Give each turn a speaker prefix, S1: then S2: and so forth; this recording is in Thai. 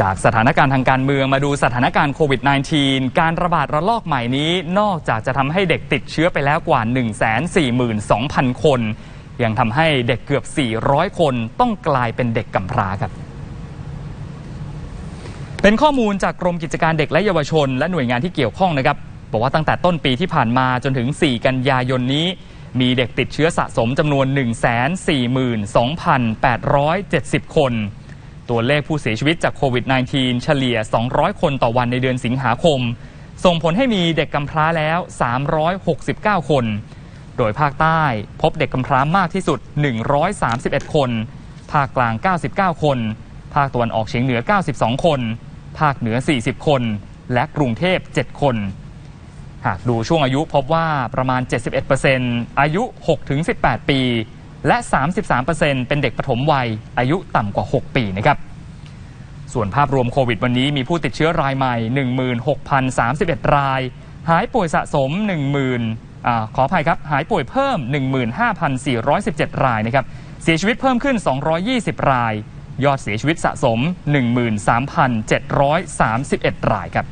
S1: จากสถานการณ์ทางการเมืองมาดูสถานการณ์โควิด -19 การระบาดระลอกใหม่นี้ นอกจากจะทำให้เด็กติดเชื้อไปแล้วกว่า 142,000 คน ยังทำให้เด็กเกือบ 400 คนต้องกลายเป็นเด็กกำพร้าครับ เป็นข้อมูลจากกรมกิจการเด็กและเยาวชน และหน่วยงานที่เกี่ยวข้องนะครับ บอกว่าตั้งแต่ต้นปีที่ผ่านมาจนถึง 4 กันยายนนี้ มีเด็กติดเชื้อสะสมจำนวน 142,870 คน ตัวเลขผู้เสียชีวิตจากโควิด -19 เฉลี่ย 200 คนต่อวันในเดือนสิงหาคม ส่งผลให้มีเด็กกำพร้าแล้ว 369 คน โดยภาคใต้พบเด็กกำพร้ามากที่สุด 131 คน ภาคกลาง 99 คน ภาคตะวันออกเฉียงเหนือ 92 คน ภาคเหนือ 40 คน และกรุงเทพ 7 คน หากดูช่วงอายุพบว่าประมาณ 71%อายุ 6-18 ปี และ 33%เป็นเด็กปฐมวัยอายุต่ำกว่า 6 ปีนะครับ ส่วนภาพรวมโควิดวันนี้มีผู้ติดเชื้อรายใหม่ 16,031 ราย หายป่วยสะสม 10,000อขออภัยครับ หายป่วยเพิ่ม 15,417 รายนะครับ เสียชีวิตเพิ่มขึ้น 220 ราย ยอดเสียชีวิตสะสม 13,731 รายครับ